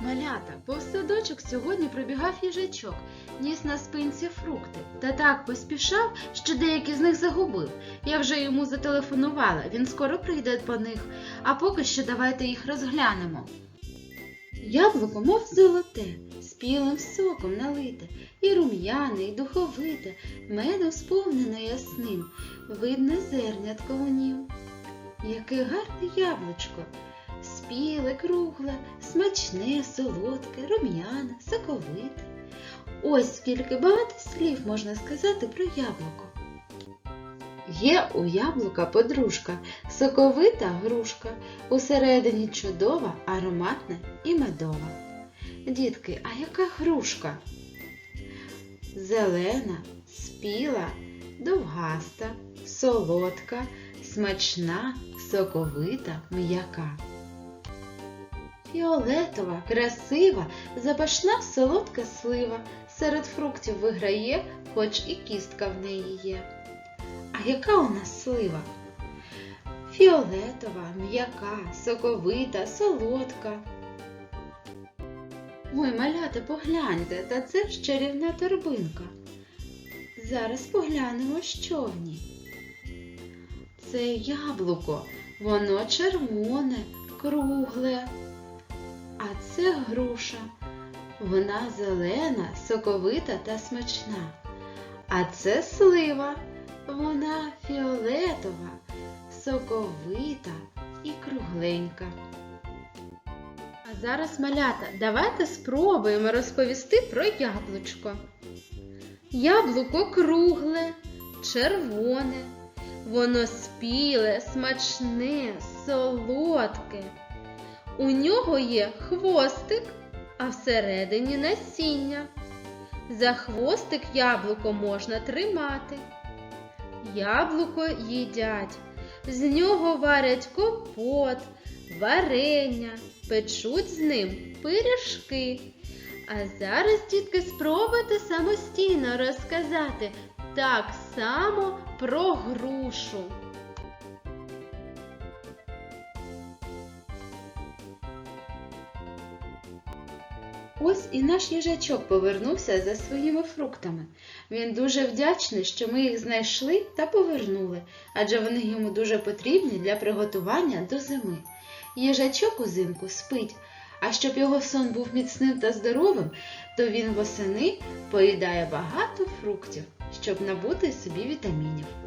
Малята, повз садочок сьогодні пробігав їжачок, ніс на спинці фрукти. Та так поспішав, що деякі з них загубив. Я вже йому зателефонувала, він скоро прийде по них, а поки що давайте їх розглянемо. Яблуко, мов золоте, спілим соком налите, і рум'яне, і духовите, медом сповнено ясним, видне зернятко у нім. Яке гарне яблучко! Спіле, кругле, смачне, солодке, рум'яне, соковите. Ось скільки багато слів можна сказати про яблуко. Є у яблука подружка, соковита грушка, усередині чудова, ароматна і медова. Дітки, а яка грушка? Зелена, спіла, довгаста, солодка, смачна, соковита, м'яка. Фіолетова, красива, запашна солодка слива. Серед фруктів виграє, хоч і кістка в неї є. А яка у нас слива? Фіолетова, м'яка, соковита, солодка. Ой, малята, погляньте, та це ж чарівна торбинка. Зараз поглянемо, що в ній. Це яблуко, воно червоне, кругле. А це груша. Вона зелена, соковита та смачна. А це слива. Вона фіолетова, соковита і кругленька. А зараз, малята, давайте спробуємо розповісти про яблучко. Яблуко кругле, червоне, воно спіле, смачне, солодке. У нього є хвостик, а всередині насіння. За хвостик яблуко можна тримати. Яблуко їдять, з нього варять компот, варення, печуть з ним пиріжки. А зараз, дітки, спробуйте самостійно розказати так само про грушу. Ось і наш їжачок повернувся за своїми фруктами. Він дуже вдячний, що ми їх знайшли та повернули, адже вони йому дуже потрібні для приготування до зими. Їжачок узимку спить, а щоб його сон був міцним та здоровим, то він восени поїдає багато фруктів, щоб набути собі вітамінів.